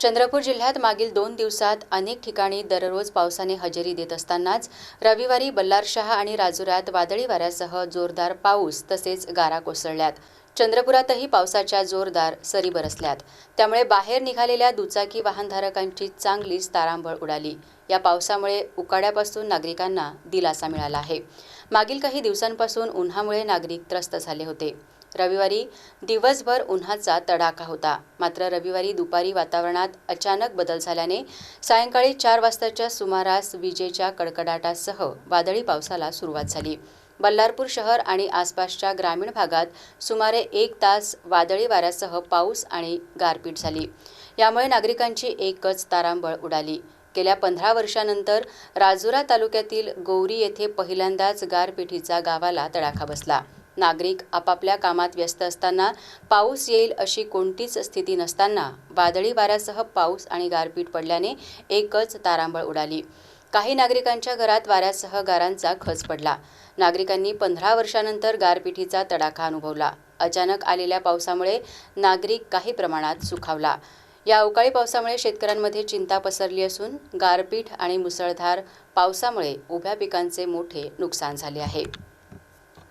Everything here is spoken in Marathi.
चंद्रपूर जिल्ह्यात मागील दोन दिवसात अनेक ठिकाणी दररोज पावसाने हजेरी देत असतानाच रविवारी बल्लारशहा आणि राजुऱ्यात वादळी वाऱ्यासह जोरदार पाऊस तसेच गारा कोसळल्यात. चंद्रपुरातही पावसाच्या जोरदार सरी बरसल्यात त्यामुळे बाहेर निघालेल्या दुचाकी वाहनधारकांची चांगलीच तारांबळ उडाली. या पावसामुळे उकाड्यापासून नागरिकांना दिलासा मिळाला आहे. मागील काही दिवसांपासून उन्हामुळे नागरिक त्रस्त झाले होते. रविवारी दिवसभर उन्हाचा तडाखा होता. मात्र रविवारी दुपारी वातावरणात अचानक बदल झाल्याने सायंकाळी चार वाजताच्या सुमारास विजेच्या कडकडाटासह वादळी पावसाला सुरुवात झाली. बल्लारपूर शहर आणि आसपासच्या ग्रामीण भागात सुमारे एक तास वादळी वाऱ्यासह पाऊस आणि गारपीट झाली. यामुळे नागरिकांची एकच तारांबळ उडाली. गेल्या पंधरा वर्षानंतर राजुरा तालुक्यातील गौरी येथे पहिल्यांदाच गारपिटीचा गावाला तडाखा बसला. नागरिक आपापल्या कामात व्यस्त असताना पाऊस येईल अशी कोणतीच स्थिती नसताना वादळी वाऱ्यासह पाऊस आणि गारपीट पडल्याने एकच तारांबळ उडाली. काही नागरिकांच्या घरात वाऱ्यासह गारांचा खच पडला. नागरिकांनी पंधरा वर्षानंतर गारपिटीचा तडाखा अनुभवला. अचानक आलेल्या पावसामुळे नागरिक काही प्रमाणात सुखावला. या अवकाळी पावसामुळे शेतकऱ्यांमध्ये चिंता पसरली असून गारपीट आणि मुसळधार पावसामुळे उभ्या पिकांचे मोठे नुकसान झाले आहे.